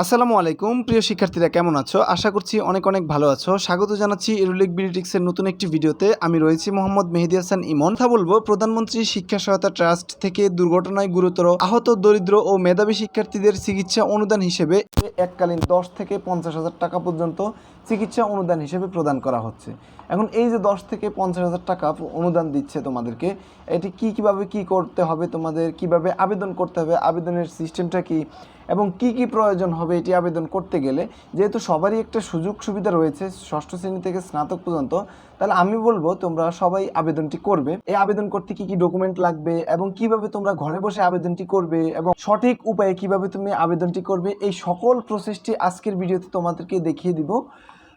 আসসালামু আলাইকুম, প্রিয় শিক্ষার্থীরা, কেমন আছো? আশা করছি অনেক অনেক ভালো আছো। স্বাগত জানাচ্ছি এরুলিক বিলিটিক্সের নতুন একটি ভিডিওতে। আমি রয়েছি মোহাম্মদ মেহেদি হাসান ইমন। কথা বলব, প্রধানমন্ত্রী শিক্ষা সহায়তা ট্রাস্ট থেকে দুর্ঘটনায় গুরুতর, আহত, দরিদ্র ও মেধাবী শিক্ষার্থীদের চিকিৎসা অনুদান হিসেবে এককালীন দশ থেকে পঞ্চাশ হাজার টাকা পর্যন্ত চিকিৎসা অনুদান হিসেবে প্রদান করা হচ্ছে। এখন এই যে দশ থেকে পঞ্চাশ হাজার টাকা অনুদান দিচ্ছে তোমাদেরকে, এটি কি কীভাবে কি করতে হবে, তোমাদের কীভাবে আবেদন করতে হবে, আবেদনের সিস্টেমটা কি এবং কি কি প্রয়োজন হবে এটি আবেদন করতে গেলে, যেহেতু সবারই একটা সুযোগ সুবিধা রয়েছে ষষ্ঠ শ্রেণি থেকে স্নাতক পর্যন্ত, তাহলে আমি বলব তোমরা সবাই আবেদনটি করবে। এই আবেদন করতে কি কি ডকুমেন্ট লাগবে এবং কীভাবে তোমরা ঘরে বসে আবেদনটি করবে এবং সঠিক উপায়ে কীভাবে তুমি আবেদনটি করবে, এই সকল প্রসেসটি আজকের ভিডিওতে তোমাদেরকে দেখিয়ে দিব।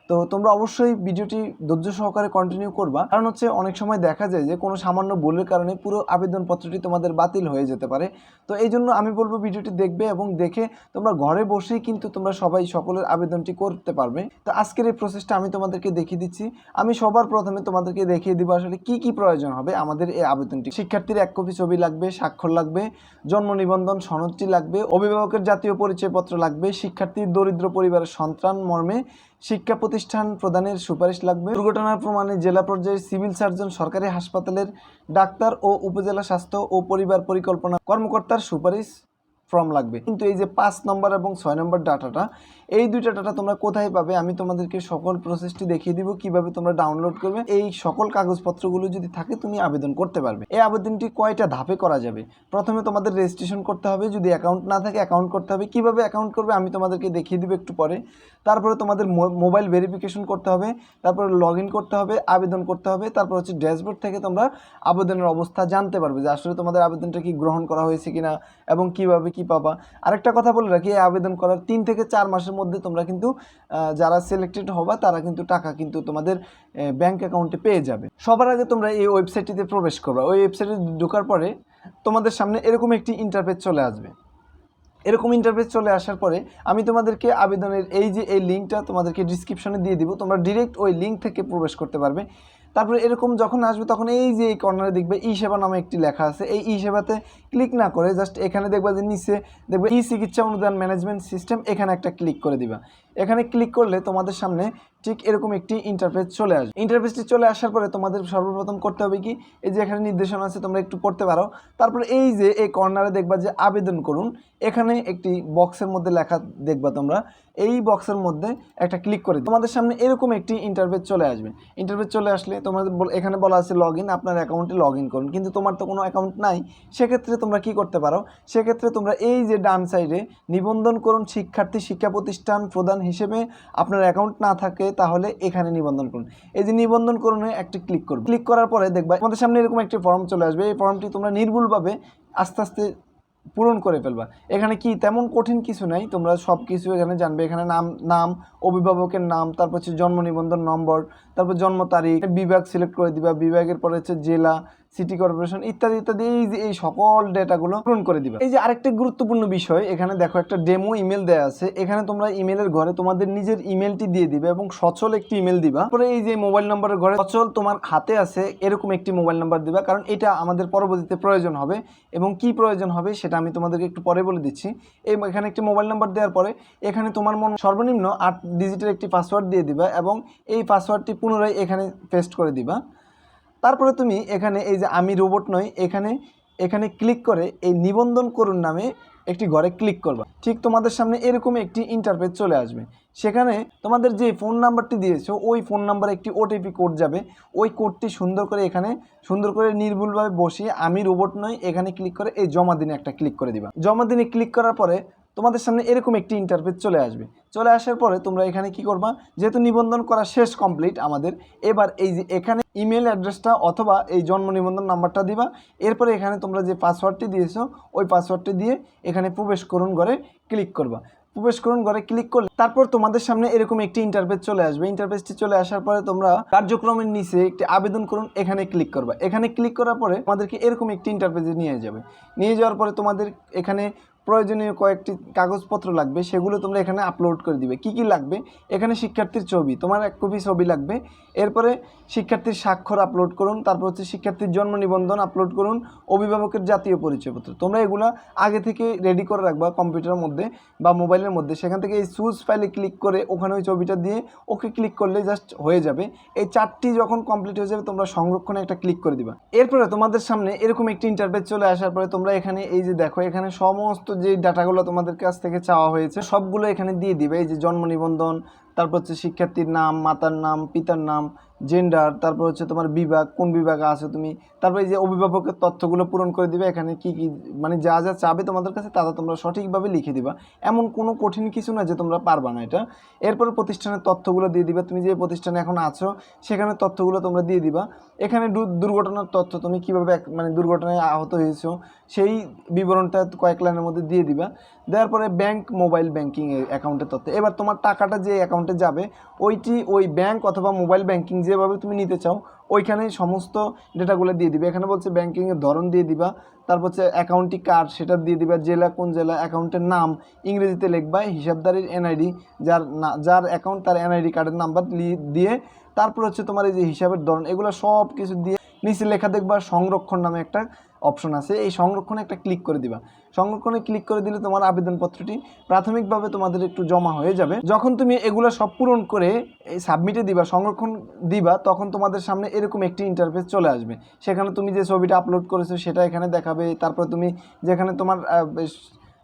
তো তোমরা অবশ্যই ভিডিওটি ধৈর্য সহকারে কন্টিনিউ করবা। কারণ হচ্ছে অনেক সময় দেখা যায় যে কোনো সামান্য ভুলের কারণে পুরো আবেদনপত্রটি তোমাদের বাতিল হয়ে যেতে পারে। তো এই জন্য আমি বলব ভিডিওটি দেখবে এবং দেখে তোমরা ঘরে বসেই কিন্তু তোমরা সবাই সকলের আবেদনটি করতে পারবে। তো আজকের এই প্রসেসটা আমি তোমাদেরকে দেখিয়ে দিচ্ছি। আমি সবার প্রথমে তোমাদেরকে দেখিয়ে দিব আসলে কি কি প্রয়োজন হবে আমাদের এই আবেদনটি। শিক্ষার্থীর এক কপি ছবি লাগবে, স্বাক্ষর লাগবে, জন্ম নিবন্ধন সনদটি লাগবে, অভিভাবকের জাতীয় পরিচয়পত্র লাগবে, শিক্ষার্থীর দরিদ্র পরিবারের সন্তান মর্মে শিক্ষা প্রতিষ্ঠান প্রদানের সুপারিশ লাগবে। দুর্ঘটনার প্রমাণে জেলা পর্যায়ে সিভিল সার্জন, সরকারি হাসপাতালের ডাক্তার ও উপজেলা স্বাস্থ্য ও পরিবার পরিকল্পনা কর্মকর্তার সুপারিশ। ফর্ম লাগবে। কিন্তু এই যে পাঁচ নম্বর এবং ছয় নম্বর ডাটাটা, এই দুইটা ডাটা তোমরা কোথায় পাবে? আমি তোমাদেরকে সকল প্রসেসটি দেখিয়ে দিব, কীভাবে তোমরা ডাউনলোড করবে। এই সকল কাগজপত্রগুলো যদি থাকে, তুমি আবেদন করতে পারবে। এই আবেদনটি কয়টা ধাপে করা যাবে? প্রথমে তোমাদের রেজিস্ট্রেশন করতে হবে। যদি অ্যাকাউন্ট না থাকে অ্যাকাউন্ট করতে হবে। কীভাবে অ্যাকাউন্ট করবে, আমি তোমাদেরকে দেখিয়ে দিব একটু পরে। তারপরে তোমাদের মোবাইল ভেরিফিকেশন করতে হবে। তারপরে লগ করতে হবে, আবেদন করতে হবে। তারপর হচ্ছে ড্যাশবোর্ড থেকে তোমরা আবেদনের অবস্থা জানতে পারবে যে আসলে তোমাদের আবেদনটা কি গ্রহণ করা হয়েছে কিনা এবং কীভাবে কি পাবা। আরেকটা কথা বলে রাখি, এই আবেদন করার তিন থেকে চার মাসের মধ্যে তোমরা কিন্তু যারা সিলেক্টেড হবা, তারা কিন্তু টাকা কিন্তু তোমাদের ব্যাংক অ্যাকাউন্টে পেয়ে যাবে। সবার আগে তোমরা এই ওয়েবসাইটটিতে প্রবেশ করবা। ওই ওয়েবসাইটে ঢোকার পরে তোমাদের সামনে এরকম একটি ইন্টারফেস চলে আসবে। এরকম ইন্টারফেস চলে আসার পরে আমি তোমাদেরকে আবেদনের এই যে, এই লিঙ্কটা তোমাদেরকে ডিসক্রিপশনে দিয়ে দিব। তোমরা ডিরেক্ট ওই লিঙ্ক থেকে প্রবেশ করতে পারবে। তারপরে এরকম যখন আসবে তখন এই যে এই কর্নারে দেখবে ই সেবা নামে একটি লেখা আছে। এই ই সেবাতে ক্লিক না করে জাস্ট এখানে দেখবা যে নিচে দেখবে ই চিকিৎসা অনুদান ম্যানেজমেন্ট সিস্টেম এখানে একটা ক্লিক করে দিবা। এখানে ক্লিক করলে তোমাদের সামনে ঠিক এরকম একটি ইন্টারফেস চলে আসবে। ইন্টারফেসটি চলে আসার পরে তোমাদের সর্বপ্রথম করতে হবে কি? এই যে এখানে নির্দেশনা আছে, তোমরা একটু পড়তে পারো। তারপরে এই যে এই কর্নারে দেখবা যে আবেদন করুন। এখানে একটি বক্সের মধ্যে লেখা দেখবা তোমরা। এই বক্সের মধ্যে একটা ক্লিক করে তোমাদের সামনে এরকম একটি ইন্টারফেস চলে আসবে। ইন্টারফেস চলে আসলে তোমাদের এখানে বলা আছে লগ ইন আপনার অ্যাকাউন্টে লগ ইন করুন। কিন্তু তোমার তো কোনো অ্যাকাউন্ট নাই। সেক্ষেত্রে তোমরা কি করতে পারো? সেক্ষেত্রে তোমরা এই যে ডান সাইডে নিবন্ধন করুন শিক্ষার্থী শিক্ষা প্রতিষ্ঠান প্রদান হিসেবে আপনার অ্যাকাউন্ট না থাকে, তাহলে এখানে নিবন্ধন করুন। এই যে নিবন্ধন করুনে, একটি ক্লিক করুন। ক্লিক করার পরে দেখবা আমাদের সামনে এরকম একটি ফর্ম চলে আসবে। এই ফর্মটি তোমরা নির্ভুলভাবে আস্তে আস্তে পূরণ করে ফেলবা। এখানে কি তেমন কঠিন কিছু নাই, তোমরা সব কিছু এখানে জানবে। এখানে নাম নাম, অভিভাবকের নাম, তারপর হচ্ছে জন্ম নিবন্ধন নম্বর, তারপর জন্ম তারিখ, বিভাগ সিলেক্ট করে দিবা। বিভাগের পরে হচ্ছে জেলা সিটি কর্পোরেশন ইত্যাদি ইত্যাদি, এই যে এই সকল ডেটাগুলো পূরণ করে দিবে। এই যে আরেকটা গুরুত্বপূর্ণ বিষয়, এখানে দেখো একটা ডেমো ইমেল দেওয়া আছে। এখানে তোমরা ইমেলের ঘরে তোমাদের নিজের ইমেলটি দিয়ে দিবে এবং সচল একটি ইমেল দিবা। তারপরে এই যে মোবাইল নম্বরের ঘরে সচল তোমার হাতে আছে, এরকম একটি মোবাইল নাম্বার দিবা, কারণ এটা আমাদের পরবর্তীতে প্রয়োজন হবে। এবং কি প্রয়োজন হবে সেটা আমি তোমাদেরকে একটু পরে বলে দিচ্ছি। এই এখানে একটি মোবাইল নাম্বার দেওয়ার পরে, এখানে তোমার মন সর্বনিম্ন আট ডিজিটের একটি পাসওয়ার্ড দিয়ে দিবা এবং এই পাসওয়ার্ডটি পুনরায় এখানে পেস্ট করে দিবা। তারপরে তুমি এখানে এই যে আমি রোবট নই, এখানে এখানে ক্লিক করে এই নিবন্ধন করুন নামে একটি ঘরে ক্লিক করবা। ঠিক তোমাদের সামনে এরকম একটি ইন্টারফেস চলে আসবে। সেখানে তোমাদের যে ফোন নাম্বারটি দিয়েছ, ওই ফোন নাম্বারে একটি ওটিপি কোড যাবে। ওই কোডটি সুন্দর করে এখানে, সুন্দর করে নির্ভুলভাবে বসিয়ে আমি রোবট নই, এখানে ক্লিক করে এই জমা দিনে একটা ক্লিক করে দিবা। জমা দিনে ক্লিক করার পরে তোমাদের সামনে এরকম একটি ইন্টারফেস চলে আসবে। চলে আসার পরে তোমরা এখানে কি করবা? যেহেতু নিবন্ধন করা শেষ কমপ্লিট আমাদের, এবার এই যে এখানে ইমেল অ্যাড্রেসটা অথবা এই জন্ম নিবন্ধন নাম্বারটা দিবা। এরপরে এখানে তোমরা যে পাসওয়ার্ডটি দিয়েছ, ওই পাসওয়ার্ডটি দিয়ে এখানে প্রবেশ করুন ঘরে ক্লিক করবা। প্রবেশ করুন ঘরে ক্লিক করলে তারপর তোমাদের সামনে এরকম একটি ইন্টারফেস চলে আসবে। ইন্টারফেসটি চলে আসার পরে তোমরা কার্যক্রমের নিচে একটি আবেদন করুন, এখানে ক্লিক করবা। এখানে ক্লিক করার পরে তোমাদেরকে এরকম একটি ইন্টারফেসে নিয়ে যাবে। নিয়ে যাওয়ার পরে তোমাদের এখানে প্রয়োজনীয় কয়েকটি কাগজপত্র লাগবে, সেগুলো তোমরা এখানে আপলোড করে দিবে। কি কি লাগবে? এখানে শিক্ষার্থীর ছবি, তোমার এক কপি ছবি লাগবে। এরপরে শিক্ষার্থীর স্বাক্ষর আপলোড করুন, তারপর হচ্ছে শিক্ষার্থীর জন্ম নিবন্ধন আপলোড করুন, অভিভাবকের জাতীয় পরিচয়পত্র। তোমরা এগুলা আগে থেকে রেডি করে রাখবা কম্পিউটারের মধ্যে বা মোবাইলের মধ্যে। সেখান থেকে এই সুজ ফাইলে ক্লিক করে ওখানে ওই ছবিটা দিয়ে ওকে ক্লিক করলে জাস্ট হয়ে যাবে। এই চারটি যখন কমপ্লিট হয়ে যাবে, তোমরা সংরক্ষণে একটা ক্লিক করে দিবা। এরপরে তোমাদের সামনে এরকম একটি ইন্টারভেস চলে আসার পরে তোমরা এখানে এই যে দেখো, এখানে সমস্ত যে ডাটাগুলো তোমাদের কাছ থেকে চাওয়া হয়েছে, সবগুলো এখানে দিয়ে দিবে। এই যে জন্ম নিবন্ধন, তারপর হচ্ছে শিক্ষার্থীর নাম, মাতার নাম, পিতার নাম জেন্ডার তারপর হচ্ছে তোমার বিভাগ, কোন বিভাগে আছো তুমি? তারপর এই যে অভিভাবকের তথ্যগুলো পূরণ করে দিবে, এখানে কি কি মানে যা যা চাবে তোমাদের কাছে, তা তোমরা সঠিকভাবে লিখে দিবা। এমন কোনো কঠিন কিছু না যে তোমরা পারবা না এটা। এরপর প্রতিষ্ঠানের তথ্যগুলো দিয়ে দিবা, তুমি যে প্রতিষ্ঠানে এখন আছো, সেখানে তথ্যগুলো তোমরা দিয়ে দিবা। এখানে দুর্ঘটনার তথ্য তুমি কীভাবে মানে দুর্ঘটনায় আহত হয়েছো, সেই বিবরণটা কয়েক লাইনের মধ্যে দিয়ে দিবা। দেওয়ার পরে ব্যাংক মোবাইল ব্যাংকিং অ্যাকাউন্টের তথ্য। এবার তোমার টাকাটা যে অ্যাকাউন্টে যাবে, ওইটি ওই ব্যাংক অথবা মোবাইল ব্যাংকিং যেভাবে তুমি নিতে চাও, ওইখানে সমস্ত ডেটাগুলো দিয়ে দিবে। এখানে বলছে ব্যাংকিংয়ের ধরন দিয়ে দিবা, তারপর হচ্ছে অ্যাকাউন্টটি কার্ড সেটা দিয়ে দিবা, জেলা কোন জেলা অ্যাকাউন্টের নাম, ইংরেজিতে লিখবা, হিসাবদারির এনআইডি যার না, যার অ্যাকাউন্ট তার এনআইডি কার্ডের নাম্বার দিয়ে তারপর হচ্ছে তোমার এই যে হিসাবের ধরন, এগুলো সব কিছু দিয়ে নিচে লেখা দেখবা, সংরক্ষণ নামে একটা অপশন আছে, এই সংরক্ষণে একটা ক্লিক করে দিবা। সংরক্ষণে ক্লিক করে দিলে তোমার আবেদনপত্রটি প্রাথমিকভাবে তোমাদের একটু জমা হয়ে যাবে। যখন তুমি এগুলো সব পূরণ করে, এই সাবমিটে দিবা, সংরক্ষণ দিবা, তখন তোমাদের সামনে এরকম একটি ইন্টারফেস চলে আসবে। সেখানে তুমি যে ছবিটা আপলোড করেছ, সেটা এখানে দেখাবে। তারপর তুমি যেখানে তোমার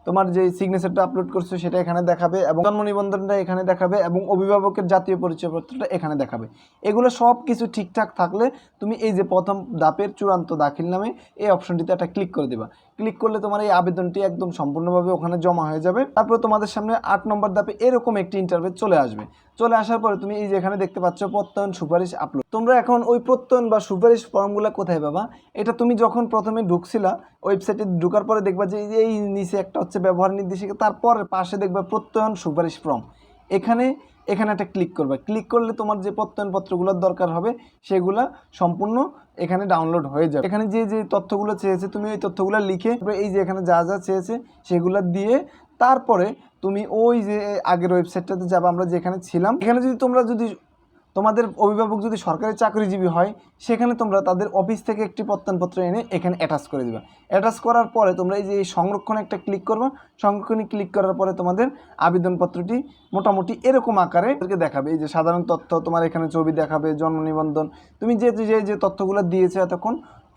তোমার যে সিগনেচারটা আপলোড করছ সেটা এখানে দেখাবে এবং জন্ম নিবন্ধনটা এখানে দেখাবে এবং অভিভাবকের জাতীয় পরিচয়পত্রটা এখানে দেখাবে। এগুলো সব কিছু ঠিকঠাক থাকলে তুমি এই যে প্রথম দাপের চূড়ান্ত দাখিল নামে এই অপশনটিতে একটা ক্লিক করে দেবা। ক্লিক করলে তোমার এই আবেদনটি একদম সম্পূর্ণভাবে ওখানে জমা হয়ে যাবে। তারপর তোমাদের সামনে আট নম্বর ধাপে এরকম একটি ইন্টারভিউ চলে আসবে। চলে আসার পরে তুমি এই যে এখানে দেখতে পাচ্ছ প্রত্যয়ন সুপারিশ আপলোড তোমরা এখন ওই প্রত্যয়ন বা সুপারিশ ফর্মগুলো কোথায় পাবা? এটা তুমি যখন প্রথমে ঢুকছিলা ওয়েবসাইটে ঢুকার পরে দেখবা যে এই নিচে একটা হচ্ছে ব্যবহার নির্দেশিকা, তারপর পাশে দেখবা প্রত্যয়ন সুপারিশ ফর্ম এখানে এখানে একটা ক্লিক করবে। ক্লিক করলে তোমার যে প্রত্যয়নপত্রগুলোর দরকার হবে, সেগুলো সম্পূর্ণ এখানে ডাউনলোড হয়ে যাবে। এখানে যে যে তথ্যগুলো চেয়েছে, তুমি ওই তথ্যগুলো লিখে এই যে এখানে যা যা চেয়েছে, সেগুলো দিয়ে তারপরে তুমি ওই যে আগের ওয়েবসাইটটাতে যাবে, আমরা যেখানে ছিলাম। এখানে যদি তোমরা যদি তোমাদের অভিভাবক যদি সরকারি চাকরিজীবী হয়, সেখানে তোমরা তাদের অফিস থেকে একটি প্রত্যয়নপত্র এনে এখানে অ্যাটাচ করে দিবা। অ্যাটাচ করার পরে তোমরা এই যে সংরক্ষণে একটা ক্লিক করবে। সংরক্ষণে ক্লিক করার পরে তোমাদের আবেদনপত্রটি মোটামুটি এরকম আকারে দেখাবে। এই যে সাধারণ তথ্য তোমার এখানে ছবি দেখাবে, জন্ম নিবন্ধন। তুমি যে যে যে তথ্যগুলো দিয়েছ এতক্ষণ,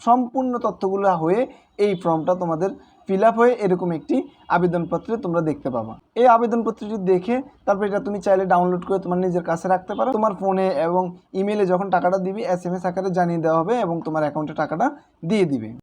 সম্পূর্ণ তথ্যগুলো হয়ে এই ফর্মটা তোমাদের ফিল আপ হয়ে এরকম একটি আবেদনপত্র তোমরা দেখতে পাবা। এই আবেদনপত্রটি দেখে তারপর এটা তুমি চাইলে ডাউনলোড করে তোমার নিজের কাছে রাখতে পারো। তোমার ফোনে এবং ইমেলে যখন টাকাটা দিবি এস এম এস আকারে জানিয়ে দেওয়া হবে এবং তোমার অ্যাকাউন্টে টাকাটা দিয়ে দিবে।